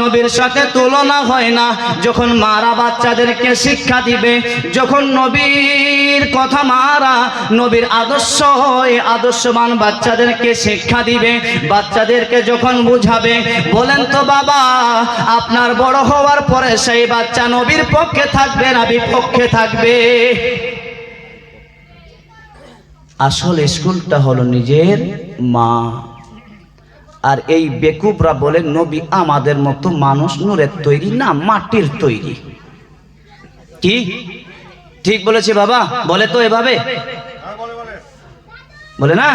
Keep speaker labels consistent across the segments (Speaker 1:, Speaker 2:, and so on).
Speaker 1: নবীর সাথে তুলনা হয় না। যখন মারা বাচ্চাদেরকে শিক্ষা দিবে, যখন নবীর কথা মারা নবীর আদর্শ হয়ে আদর্শবান বাচ্চাদেরকে শিক্ষা দিবে, বাচ্চাদেরকে যখন বুঝাবে, বলেন তো বাবা, আপনার বড় হওয়ার পরে সেই বাচ্চা নবীর পক্ষে থাকবে না বিপক্ষে থাকবে? আসল স্কুলটা হলো নিজের মা। আর এই বেকুবরা বলে, নবী আমাদের মতো মানুষ নূরের তৈরি না মাটির তৈরি। কি? ঠিক বলেছে বাবা? বলে তো এভাবে। বলে না?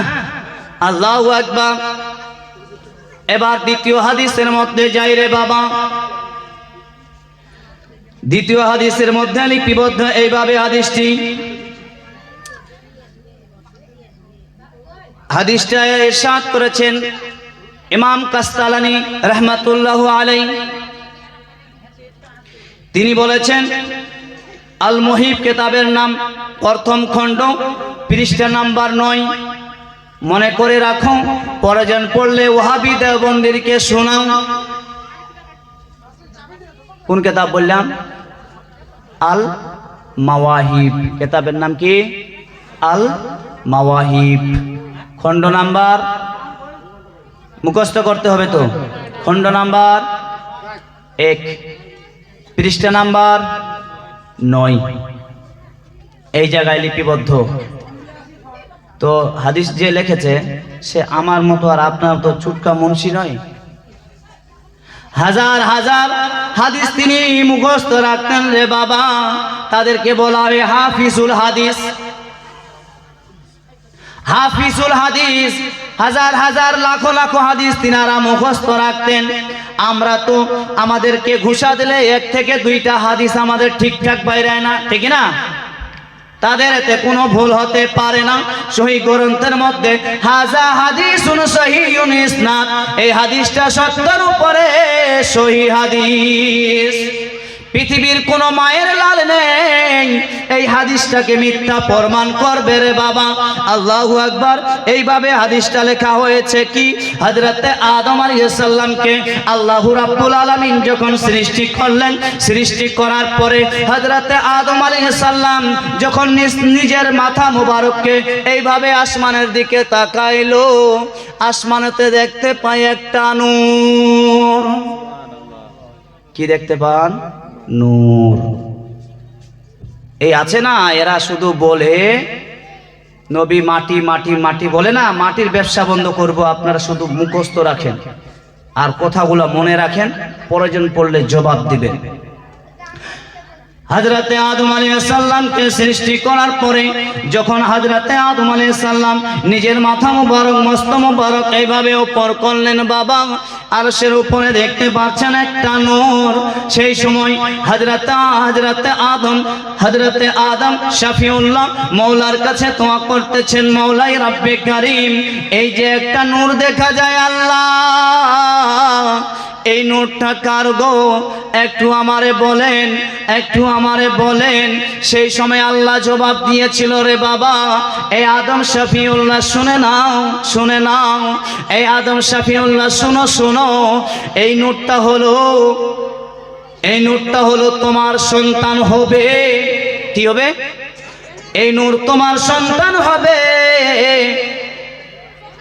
Speaker 1: আল্লাহ একবার এবার দ্বিতীয় হাদিসের মধ্যে যাই রে বাবা। দ্বিতীয় হাদিসের মধ্যে লিপিবদ্ধ এইভাবে হাদিসটি। হাদিসটা ইরশাদ করেছেন। ইমাম কাস্তালানি রহমাতুল্লাহ আলাই তিনি বলেছেন, আল মুহিব কেতাবের নাম প্রথম খণ্ড, পৃষ্ঠা নাম্বার নয়। মনে করে রাখো পরজন পড়লে ওহাবি দেওবন্দিরকে শোনাও। কোন কেতাব বললাম? আল মাওয়াহিব। কেতাবের নাম কি? আল মাওয়াহিব। খণ্ড নাম্বার মুখস্থ করতে হবে তো। খণ্ড নাম্বার এক, পৃষ্ঠা নাম্বার নয়। এই জায়গায় লিপিবদ্ধ। তো হাদিস যে লিখেছে, সে আমার মতো আর আপনার তো চুটকা মুন্সি নয়। হাজার হাজার হাদিস তিনি মুখস্থ রাখতেন রে বাবা। তাদেরকে বলা হয় হাফিজুল হাদিস। হাফিজুল হাদিস, হাজার হাজার, লাখো লাখো হাদিস তিনারা মুখস্থ রাখতেন। আমরা তো আমাদেরকে ঘুষা দিলে এক থেকে দুইটা হাদিস আমাদের ঠিকঠাক বাইরে না, ঠিক না? তাদের এতে কোনো ভুল হতে পারে না। সহি গ্রন্থের মধ্যে, হাজা হাদিস এই হাদিসটা সত্যের উপরে সহি হাদিস। পৃথিবীর কোন মায়ের লাল নেই। এই হাদিসটাকে মিথ্যা প্রমাণ করবে রে বাবা। আল্লাহু আকবার। এইভাবে হাদিসটা লেখা হয়েছে কি? হযরতে আদম আলাইহিস সালামকে আল্লাহু রাব্বুল আলামিন যখন সৃষ্টি করলেন, সৃষ্টি করার পরে হযরতে আদম আলাইহিস সালাম যখন নিজ- নিজের মাথা মুবারককে এইভাবে আসমানের দিকে তাকাইলো, আসমানেতে দেখতে পায় একটা নূর। কি দেখতে পান? নূর। এই আছে না, এরা শুধু বলে, নবী মাটি মাটি মাটি বলে না, মাটির ব্যবসা বন্ধ করব, আপনারা শুধু মুখস্থ রাখেন। আর কথাগুলো মনে রাখেন, প্রয়োজন পড়লে জবাব দিবেন। হাজরাতে আদম আলাইসাল্লামকে সৃষ্টি করার পরে যখন হাজরাতে আদম আলাইসাল্লাম নিজের মাথা মুবারক, মস্ত মুবারক এইভাবে ওপর করলেন, বাবা আর সের উপরে দেখতে পাচ্ছেন একটা নূর। সেই সময় হাজরাতে হাজরাতে আদম হাজরাতে আদম শাফিউল্লাহ মৌলার কাছে তোয়া করতেছেন, মৌলাই রাব্বে কারিম, এই যে একটা নূর দেখা যায়, আল্লাহ। এই নোটটা কার গো? একটু আমারে বলেন, একটু আমারে বলেন। সেই সময় আল্লাহ জবাব দিয়েছিল, রে বাবা, এই আদম শফিউল্লাহ, শুনে নাও শুনে নাও। এই আদম শফিউল্লাহ, শুনো শুনো। এই নোটটা হলো, এই নোটটা হলো তোমার সন্তান হবে। কি হবে? এই নূর তোমার সন্তান হবে।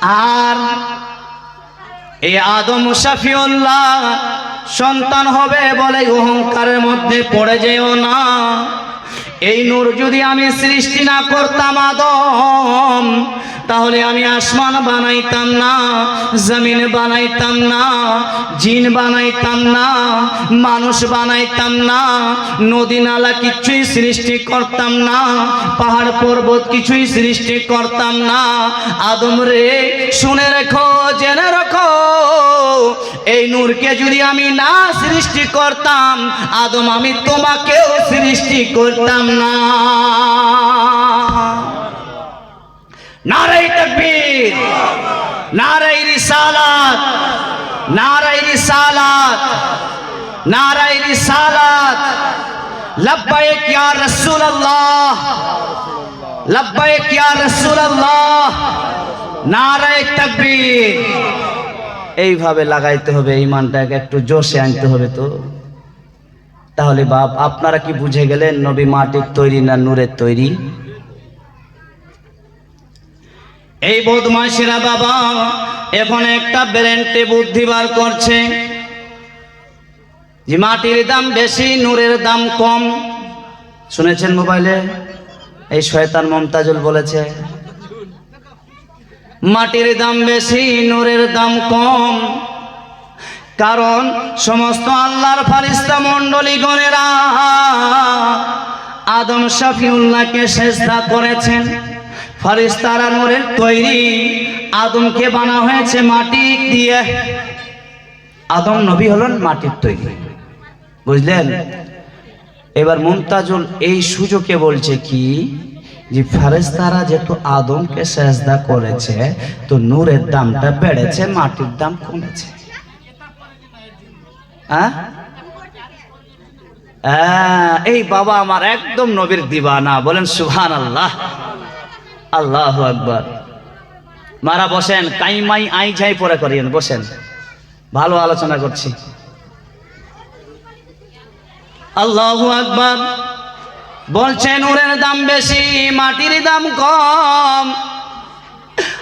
Speaker 1: আর এই আদম শাফিউল্লাহ, সন্তান হবে বলে অহংকারের মধ্যে পড়ে যেও না। এই নূর যদি আমি সৃষ্টি না করতাম আদম তাহলে আমি আসমান বানাইতাম না, জমিন বানাইতাম না, জিন বানাইতাম না, মানুষ বানাইতাম না, নদী নালা কিছুই সৃষ্টি করতাম না, পাহাড় পর্বত কিছুই সৃষ্টি করতাম না। আদম রে, শুনে রেখো, জেনে রেখো, এই নূরকে যদি আমি না সৃষ্টি করতাম, আদম আমি তোমাকেও সৃষ্টি করতাম না। নারাই রিসালাত নারাই রিসালাত নারাই রিসালাত। লব্বাইক ইয়া রাসূলুল্লাহ লব্বাইক ইয়া রাসূলুল্লাহ। নারাই তকবীর। এইভাবে লাগাইতে হবে ইমানটাকে একটু জোশে আনতে হবে তো। তাহলে বাপ, আপনারা কি বুঝে গেলেন নবী মাটির তৈরি না নূরের তৈরি? এই বদমাইশেরা বাবা, এখন একটা ব্রেনটে বুদ্ধি বার করছে। যে মাটির দাম বেশি, নূরের দাম কম। শুনেছেন মোবাইলে? এই শয়তান মমতাজুল বলেছে, মাটির দাম বেশি, নূরের দাম কম। কারণ সমস্ত আল্লাহর ফারিস্তা মণ্ডলী গণেরা আদম শাফিউল্লাহকে চেষ্টা করেছেন। ফারিস্তারা নূরের তৈরি। আদমকে বানা হয়েছে মাটি দিয়ে। আদম নবী হলেন মাটির তৈরি। বুঝলেন? এবার মুমতাজুল এই সুযোগে বলছে কি? যে ফারেস্তারা যেহেতু আদমকে সেজদা করেছে, তো নূরের দামটা বেড়েছে, মাটির দাম কমেছে। এই বাবা আমার একদম নবীর দিবানা। বলেন সুহান আল্লাহ আল্লাহ আকবর। মারা বসেন, কাইমাই আই যাই পরে করিয়েন, বসেন। ভালো আলোচনা করছি। আল্লাহু আকবার। বলছেন নূরের দাম বেশি, মাটির দাম কম।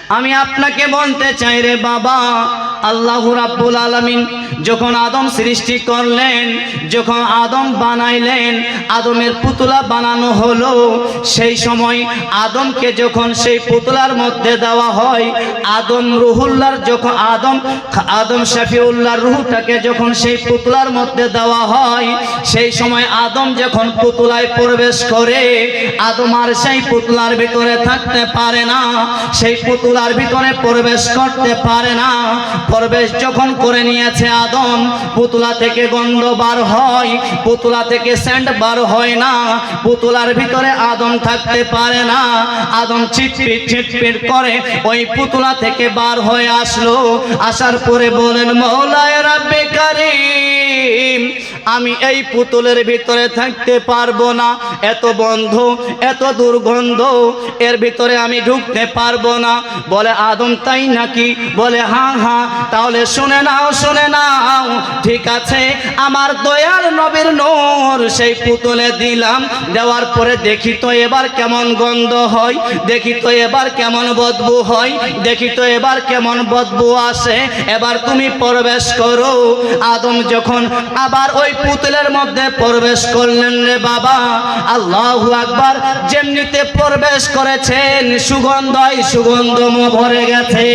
Speaker 1: আমি আপনাকে বলতে চাই রে বাবা, আল্লাহ রাব্বুল আলামিন যখন আদম সৃষ্টি করলেন, যখন আদম বানাইলেন, আদমের পুতলা বানানো হলো, সেই সময় আদমকে যখন সেই পুতলার মধ্যে দেওয়া হয়, আদম রুহুল্লার যখন আদম আদম শাফিউল্লাহর রুহটাকে যখন সেই পুতলার মধ্যে দেওয়া হয়, সেই সময় আদম যখন পুতলায় প্রবেশ করে, আদম আর সেই পুতলার ভিতরে থাকতে পারে না, সেই পুতুলার ভিতরে প্রবেশ করতে পারে না। প্রবেশ যখন করে নিয়েছে আদম পুতুলা থেকে গন্ধ বার হয়, পুতুলা থেকে স্যান্ড বার হয় না। পুতুলার ভিতরে আদম থাকতে পারে না। আদম ছিটপিট ছিটপিট করে ওই পুতুলা থেকে বার হয়ে আসলো। আসার পরে বলেন, মৌলায় রাব্বে কারিম আমি এই পুতুলের ভিতরে থাকতে পারব না। এত বন্ধ, এত দুর্গন্ধ, এর ভিতরে আমি ঢুকতে পারব না। বলে আদম, তাই নাকি? বলে হ্যাঁ হ্যাঁ তাহলে শুনে নাও শুনে নাও। ঠিক আছে, আমার দয়াল নবীর নোর সেই পুতুলে দিলাম। দেওয়ার পরে দেখি তো এবার কেমন গন্ধ হয়, দেখি তো এবার কেমন বদবু হয়, দেখি তো এবার কেমন বদবু আসে। এবার তুমি প্রবেশ করো। আদম যখন আবার ওই পুতুলের মধ্যে প্রবেশ করলেন রে বাবা। আল্লাহ আকবার, যেমনিতে প্রবেশ করেছেন, সুগন্ধই সুগন্ধম ভরে গেছে।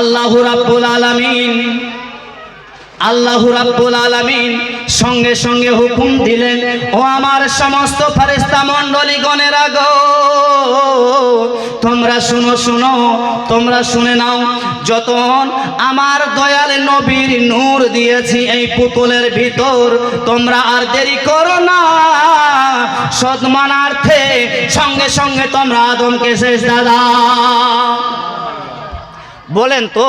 Speaker 1: আল্লাহ রাব্বুল আলামিন, আল্লাহ রাব্বুল আলামিন সঙ্গে সঙ্গে হুকুম দিলেন, ও আমার সমস্ত ফেরেশতা মণ্ডলী গণেরা গো তোমরা শুনো শুনো, তোমরা শুনে নাও। যতন আমার দয়াল নবীর নূর দিয়েছি এই পুতুলের ভিতর, তোমরা আর দেরি করো না। সদমানার্থে সঙ্গে সঙ্গে তোমরা আদমকে শেষ দাদা বলেন তো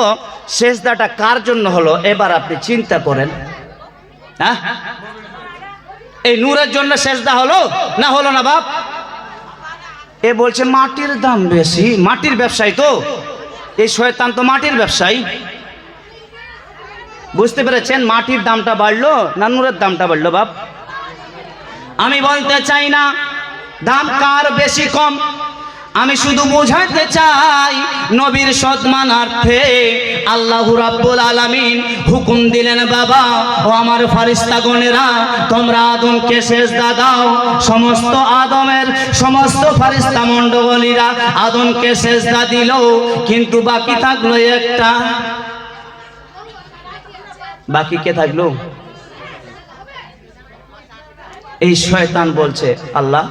Speaker 1: শেষদাটা কার জন্য হলো? এবার আপনি চিন্তা করেন। হ্যাঁ? এই নূরের জন্য শেষদা হলো না হলো না বাপ? এ বলছে, মাটির দাম বেশি। মাটির ব্যবসায়ী তো? এই শয়তান তো মাটির ব্যবসায়ী। বুঝতে পেরেছেন মাটির দামটা বাড়লো না নূরের দামটা বাড়লো বাপ? আমি বলতে চাই না, দাম কার বেশি কম? আমি শুধু বোঝাতে চাই নবীর সদমানার্থে। আল্লাহ রাব্বুল আলামিন হুকুম দিলেন, বাবা, ও আমার ফারিস্তাগণেরা তোমরা আদমকে শেষ দাদাও সমস্ত আদমের সমস্ত ফারিস্তা মণ্ডলীরা আদমকে সেজদা দিল, কিন্তু বাকি থাকল একটা। বাকি কে থাকল? এই শয়তান বলছে, আল্লাহ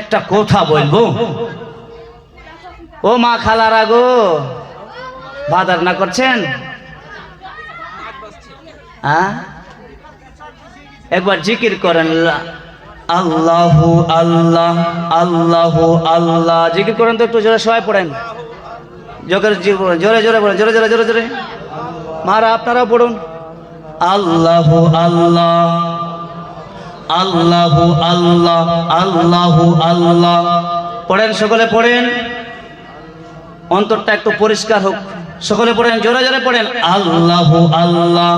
Speaker 1: একটা কথা বলব। ও মা খালারা গো বাদার না করছেন? হ্যাঁ? একবার জিকির করেন আল্লাহ আল্লাহ আল্লাহ আল্লাহ। জিকির করেন তো একটু জোরে সবাই পড়েন। জোরে জোরে জোরে পড়েন জোরে জোরে জোরে জোরে। মারা আপনারাও পড়ুন। আল্লাহ আল্লাহ আল্লাহ আল্লাহ আল্লাহ পড়েন সকলে পড়েন। অন্তরটা একটু পরিষ্কার হোক। সকলে পড়েন জোরে জোরে পড়েন। আল্লাহ আল্লাহ।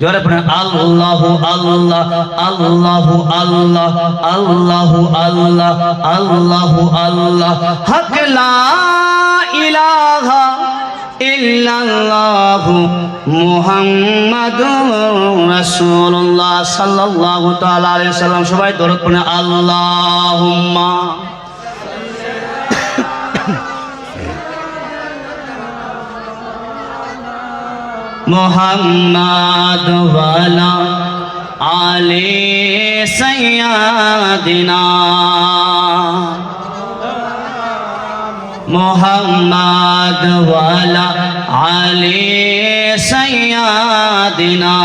Speaker 1: জোরে পড়েন আল্লাহ আল্লাহ আল্লাহ আল্লাহ আল্লাহ আল্লাহ আল্লাহ আল্লাহ। হক লা ইলাহা ইল্লাল্লাহ মুহাম্মাদুর রাসূলুল্লাহ সাল্লাল্লাহু তাআলা আলাইহি সাল্লাম। সবাই দরুদ পড়েন আল্লাহুম্মা ওয়ালা আলে সৈয়াদিনা মোহাম্মদ ওয়ালা আলে সৈয়াদিনা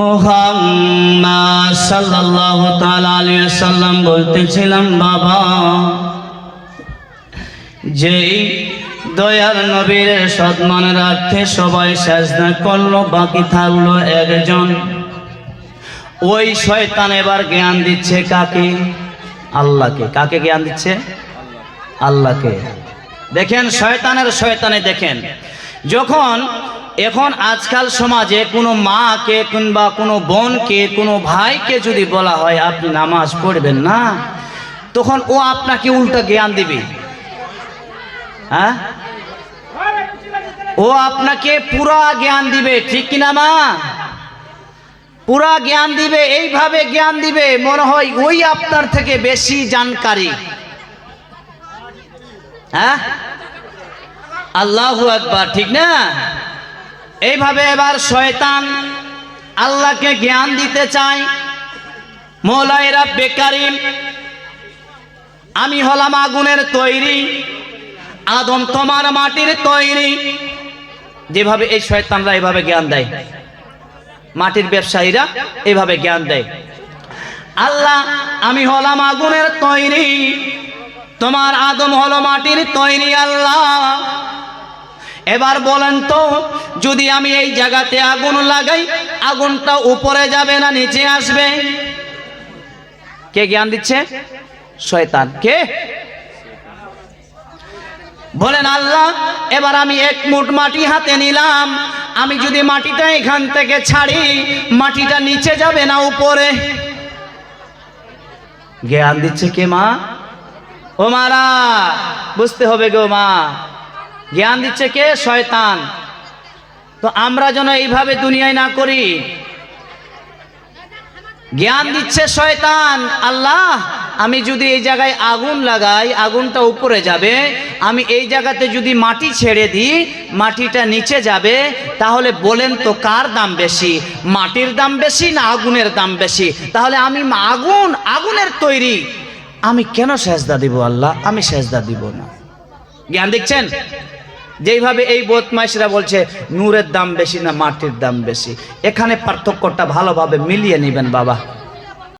Speaker 1: মোহাম্মদ সাল্লাল্লাহু তাআলা আলাইহি সাল্লাম বলতেছিলাম, বাবা, যেই দয়ার নবীর সৎমান রাখতে সবাই সাজদা করল, বাকি থাকল একজন। ওই শয়তান এবার জ্ঞান দিচ্ছে কাকে? আল্লাহকে। কাকে জ্ঞান দিচ্ছে? আল্লাহকে। দেখেন, শয়তানের শয়তানে দেখেন। যখন, এখন আজকাল সমাজে কোনো মাকে কিংবা কোনো বোনকে, কোনো ভাইকে যদি বলা হয়, আপনি নামাজ পড়বেন না, তখন ও আপনাকে উল্টা জ্ঞান দিবে। হ্যাঁ? ও আপনাকে পুরা জ্ঞান দিবে, ঠিক কিনা মা? পুরা জ্ঞান দিবে, এইভাবে জ্ঞান দিবে, মনে হয় ওই আপনার থেকে বেশি জানকারী। হ্যাঁ? আল্লাহ আকবার, ঠিক না? এইভাবে এবার শয়তান আল্লাহকে জ্ঞান দিতে চায়। মৌলাইরা বেকারি আমি হলাম আগুনের তৈরি, আদম তোমার মাটির তৈরি। যেভাবে এই শয়তানরা এভাবে জ্ঞান দেয়। মাটির ব্যবসায়ীরা এভাবে জ্ঞান দেয়। আল্লাহ, আমি হলাম আগুনের তৈরি। তোমার আদম হলো মাটির তৈরি আল্লাহ। এবার বলেন তো, যদি আমি এই জায়গাতে আগুন লাগাই, আগুনটা উপরে যাবে না নিচে আসবে? কে জ্ঞান দিচ্ছে? শয়তান। কে? বলেন আল্লাহ, এবার আমি এক মুঠ মাটি হাতে নিলাম। আমি যদি মাটিটা এখান থেকে ছাড়ি, মাটিটা নিচে যাবে না উপরে? জ্ঞান দিচ্ছে কে মা? ও মারা, বুঝতে হবে গো মা। জ্ঞান দিচ্ছে কে? শয়তান। তো আমরা যেন এইভাবে দুনিয়ায় না করি জ্ঞান দিচ্ছে শয়তান। আল্লাহ, আমি যদি এই জায়গায় আগুন লাগাই, আগুনটা উপরে যাবে, আমি এই জায়গাতে যদি মাটি ছেড়ে দিই, মাটিটা নিচে যাবে, তাহলে বলেন তো কার দাম বেশি? মাটির দাম বেশি না আগুনের দাম বেশি? তাহলে আমি আগুন, আগুনের তৈরি। আমি কেন সেজদা দিব আল্লাহ? আমি সেজদা দিব না। জ্ঞান দেখছেন যেইভাবে এই বদমাইশরা বলছে, নূরের দাম বেশি না মাটির দাম বেশি। এখানে পার্থক্যটা ভালোভাবে মিলিয়ে নেবেন, বাবা।